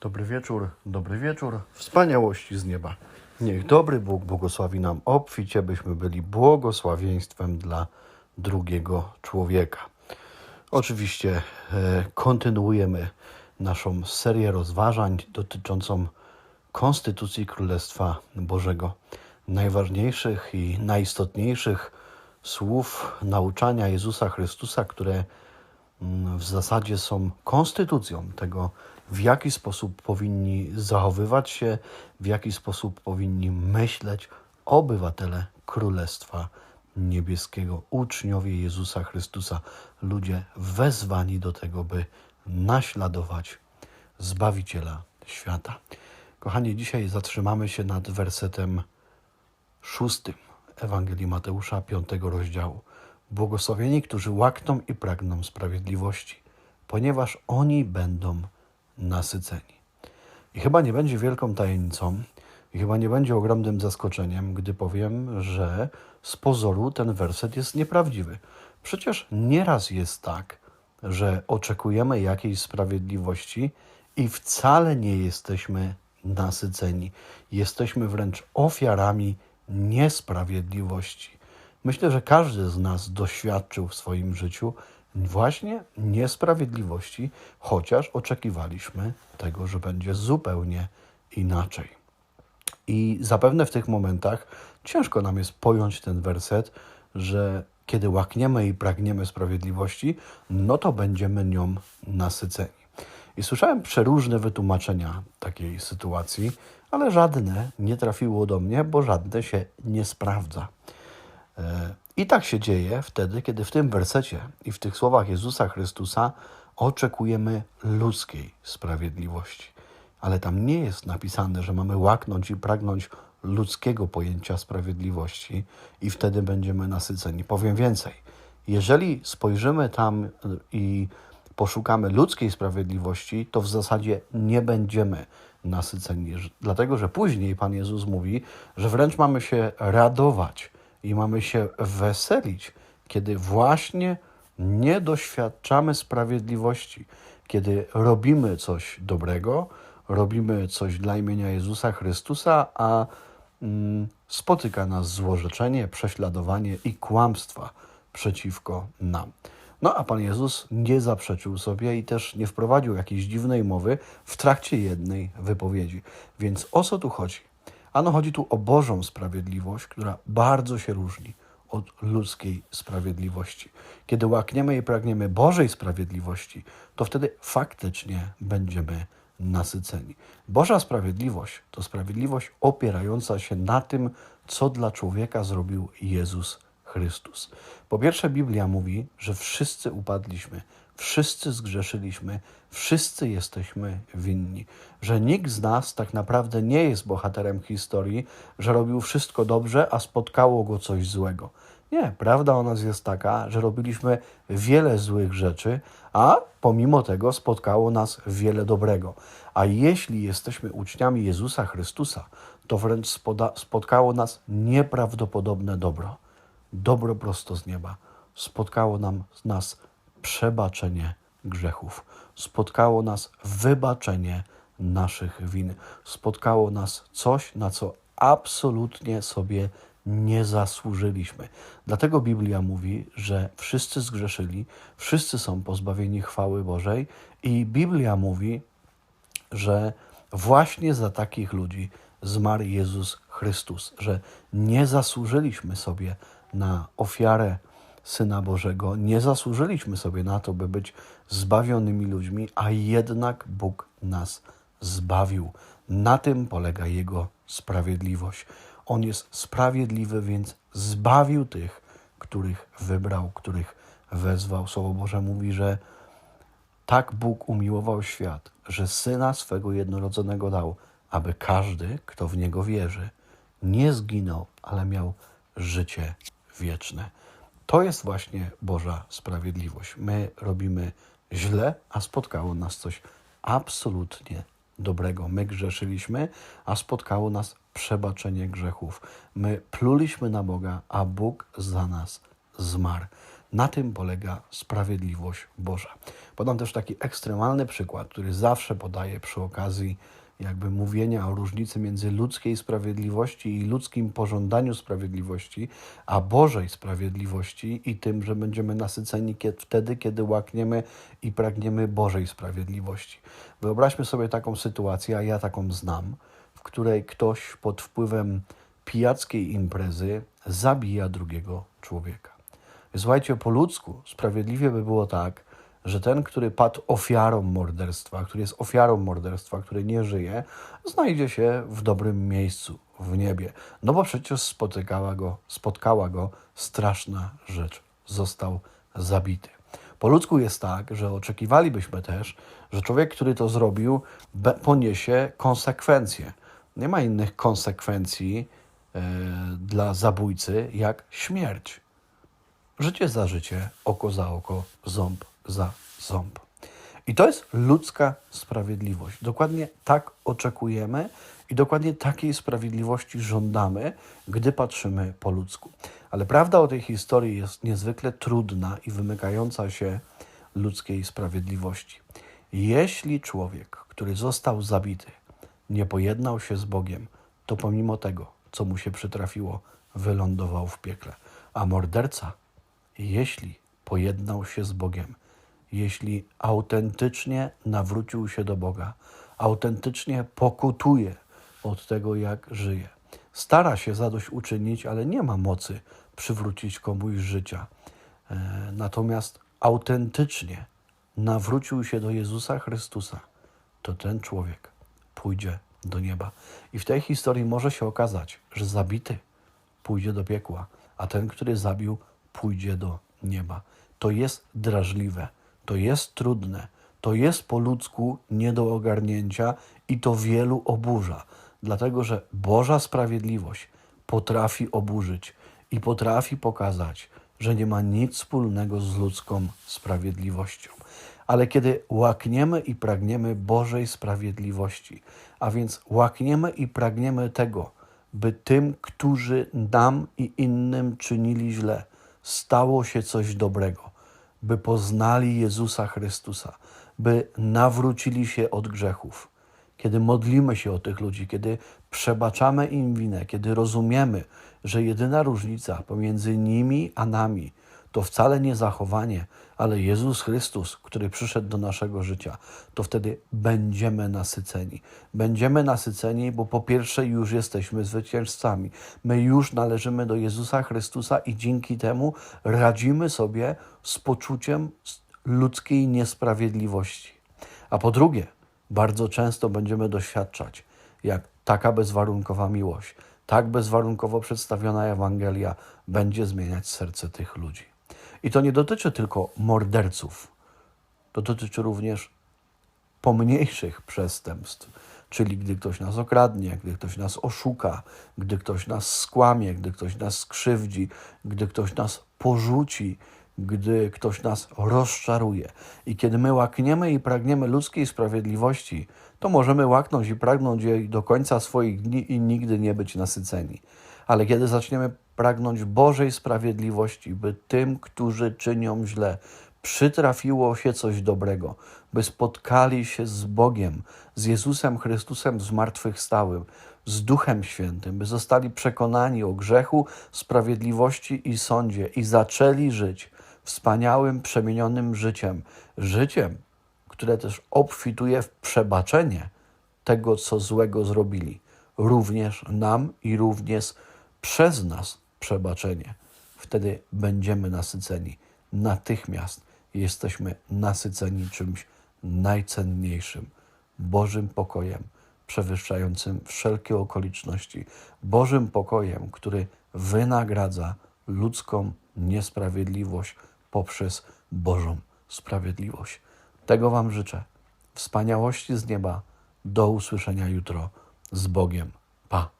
Dobry wieczór, dobry wieczór, wspaniałości z nieba. Niech dobry Bóg błogosławi nam obficie, byśmy byli błogosławieństwem dla drugiego człowieka. Oczywiście e, kontynuujemy naszą serię rozważań dotyczącą Konstytucji Królestwa Bożego. Najważniejszych i najistotniejszych słów nauczania Jezusa Chrystusa, które mm, w zasadzie są konstytucją tego, w jaki sposób powinni zachowywać się, w jaki sposób powinni myśleć obywatele Królestwa Niebieskiego, uczniowie Jezusa Chrystusa, ludzie wezwani do tego, by naśladować Zbawiciela świata. Kochani, dzisiaj zatrzymamy się nad wersetem szóstym Ewangelii Mateusza, piątego rozdziału. Błogosławieni, którzy łakną i pragną sprawiedliwości, ponieważ oni będą nasyceni. I chyba nie będzie wielką tajemnicą, i chyba nie będzie ogromnym zaskoczeniem, gdy powiem, że z pozoru ten werset jest nieprawdziwy. Przecież nieraz jest tak, że oczekujemy jakiejś sprawiedliwości i wcale nie jesteśmy nasyceni. Jesteśmy wręcz ofiarami niesprawiedliwości. Myślę, że każdy z nas doświadczył w swoim życiu właśnie niesprawiedliwości, chociaż oczekiwaliśmy tego, że będzie zupełnie inaczej. I zapewne w tych momentach ciężko nam jest pojąć ten werset, że kiedy łakniemy i pragniemy sprawiedliwości, no to będziemy nią nasyceni. I słyszałem przeróżne wytłumaczenia takiej sytuacji, ale żadne nie trafiło do mnie, bo żadne się nie sprawdza. E, I tak się dzieje wtedy, kiedy w tym wersecie i w tych słowach Jezusa Chrystusa oczekujemy ludzkiej sprawiedliwości. Ale tam nie jest napisane, że mamy łaknąć i pragnąć ludzkiego pojęcia sprawiedliwości i wtedy będziemy nasyceni. Powiem więcej. Jeżeli spojrzymy tam i poszukamy ludzkiej sprawiedliwości, to w zasadzie nie będziemy nasyceni. Dlatego, że później Pan Jezus mówi, że wręcz mamy się radować i mamy się weselić, kiedy właśnie nie doświadczamy sprawiedliwości, kiedy robimy coś dobrego, robimy coś dla imienia Jezusa Chrystusa, a mm, spotyka nas złorzeczenie, prześladowanie i kłamstwa przeciwko nam. No a Pan Jezus nie zaprzeczył sobie i też nie wprowadził jakiejś dziwnej mowy w trakcie jednej wypowiedzi. Więc o co tu chodzi? Ano chodzi tu o Bożą sprawiedliwość, która bardzo się różni od ludzkiej sprawiedliwości. Kiedy łakniemy i pragniemy Bożej sprawiedliwości, to wtedy faktycznie będziemy nasyceni. Boża sprawiedliwość to sprawiedliwość opierająca się na tym, co dla człowieka zrobił Jezus Chrystus. Po pierwsze, Biblia mówi, że wszyscy upadliśmy, wszyscy zgrzeszyliśmy, wszyscy jesteśmy winni, że nikt z nas tak naprawdę nie jest bohaterem historii, że robił wszystko dobrze, a spotkało go coś złego. Nie, prawda o nas jest taka, że robiliśmy wiele złych rzeczy, a pomimo tego spotkało nas wiele dobrego. A jeśli jesteśmy uczniami Jezusa Chrystusa, to wręcz spotkało nas nieprawdopodobne dobro dobro prosto z nieba. Spotkało nam, nas przebaczenie grzechów. Spotkało nas wybaczenie naszych win. Spotkało nas coś, na co absolutnie sobie nie zasłużyliśmy. Dlatego Biblia mówi, że wszyscy zgrzeszyli, wszyscy są pozbawieni chwały Bożej, i Biblia mówi, że właśnie za takich ludzi zmarł Jezus Chrystus, że nie zasłużyliśmy sobie na ofiarę Syna Bożego, nie zasłużyliśmy sobie na to, by być zbawionymi ludźmi, a jednak Bóg nas zbawił. Na tym polega Jego sprawiedliwość. On jest sprawiedliwy, więc zbawił tych, których wybrał, których wezwał. Słowo Boże mówi, że tak Bóg umiłował świat, że Syna swego jednorodzonego dał, aby każdy, kto w Niego wierzy, nie zginął, ale miał życie wieczne. To jest właśnie Boża sprawiedliwość. My robimy źle, a spotkało nas coś absolutnie dobrego. My grzeszyliśmy, a spotkało nas przebaczenie grzechów. My pluliśmy na Boga, a Bóg za nas zmarł. Na tym polega sprawiedliwość Boża. Podam też taki ekstremalny przykład, który zawsze podaję przy okazji jakby mówienia o różnicy między ludzkiej sprawiedliwości i ludzkim pożądaniu sprawiedliwości, a Bożej sprawiedliwości i tym, że będziemy nasyceni wtedy, kiedy łakniemy i pragniemy Bożej sprawiedliwości. Wyobraźmy sobie taką sytuację, a ja taką znam, w której ktoś pod wpływem pijackiej imprezy zabija drugiego człowieka. Słuchajcie, po ludzku sprawiedliwie by było tak, że ten, który padł ofiarą morderstwa, który jest ofiarą morderstwa, który nie żyje, znajdzie się w dobrym miejscu, w niebie. No bo przecież spotykała go, spotkała go straszna rzecz. Został zabity. Po ludzku jest tak, że oczekiwalibyśmy też, że człowiek, który to zrobił, poniesie konsekwencje. Nie ma innych konsekwencji e, dla zabójcy jak śmierć. Życie za życie, oko za oko, ząb za ząb. I to jest ludzka sprawiedliwość. Dokładnie tak oczekujemy i dokładnie takiej sprawiedliwości żądamy, gdy patrzymy po ludzku. Ale prawda o tej historii jest niezwykle trudna i wymykająca się ludzkiej sprawiedliwości. Jeśli człowiek, który został zabity, nie pojednał się z Bogiem, to pomimo tego, co mu się przytrafiło, wylądował w piekle. A morderca, jeśli pojednał się z Bogiem, jeśli autentycznie nawrócił się do Boga, autentycznie pokutuje od tego, jak żyje. Stara się zadośćuczynić, ale nie ma mocy przywrócić komuś życia. E, natomiast autentycznie nawrócił się do Jezusa Chrystusa, to ten człowiek pójdzie do nieba. I w tej historii może się okazać, że zabity pójdzie do piekła, a ten, który zabił, pójdzie do nieba. To jest drażliwe to jest trudne, to jest po ludzku nie do ogarnięcia i to wielu oburza, dlatego że Boża sprawiedliwość potrafi oburzyć i potrafi pokazać, że nie ma nic wspólnego z ludzką sprawiedliwością. Ale kiedy łakniemy i pragniemy Bożej sprawiedliwości, a więc łakniemy i pragniemy tego, by tym, którzy nam i innym czynili źle, stało się coś dobrego, by poznali Jezusa Chrystusa, by nawrócili się od grzechów. Kiedy modlimy się o tych ludzi, kiedy przebaczamy im winę, kiedy rozumiemy, że jedyna różnica pomiędzy nimi a nami to wcale nie zachowanie, ale Jezus Chrystus, który przyszedł do naszego życia, to wtedy będziemy nasyceni. Będziemy nasyceni, bo po pierwsze już jesteśmy zwycięzcami. My już należymy do Jezusa Chrystusa i dzięki temu radzimy sobie z poczuciem ludzkiej niesprawiedliwości. A po drugie, bardzo często będziemy doświadczać, jak taka bezwarunkowa miłość, tak bezwarunkowo przedstawiona Ewangelia będzie zmieniać serce tych ludzi. I to nie dotyczy tylko morderców, to dotyczy również pomniejszych przestępstw, czyli gdy ktoś nas okradnie, gdy ktoś nas oszuka, gdy ktoś nas skłamie, gdy ktoś nas skrzywdzi, gdy ktoś nas porzuci, gdy ktoś nas rozczaruje. I kiedy my łakniemy i pragniemy ludzkiej sprawiedliwości, to możemy łaknąć i pragnąć jej do końca swoich dni i nigdy nie być nasyceni. Ale kiedy zaczniemy pragnąć Bożej sprawiedliwości, by tym, którzy czynią źle, przytrafiło się coś dobrego, by spotkali się z Bogiem, z Jezusem Chrystusem zmartwychwstałym, z Duchem Świętym, by zostali przekonani o grzechu, sprawiedliwości i sądzie i zaczęli żyć wspaniałym, przemienionym życiem, życiem, które też obfituje w przebaczenie tego, co złego zrobili, również nam i również przez nas przebaczenie. Wtedy będziemy nasyceni. Natychmiast jesteśmy nasyceni czymś najcenniejszym Bożym pokojem, przewyższającym wszelkie okoliczności, Bożym pokojem, który wynagradza ludzką niesprawiedliwość poprzez Bożą sprawiedliwość. Tego Wam życzę. Wspaniałości z nieba. Do usłyszenia jutro. Z Bogiem. Pa.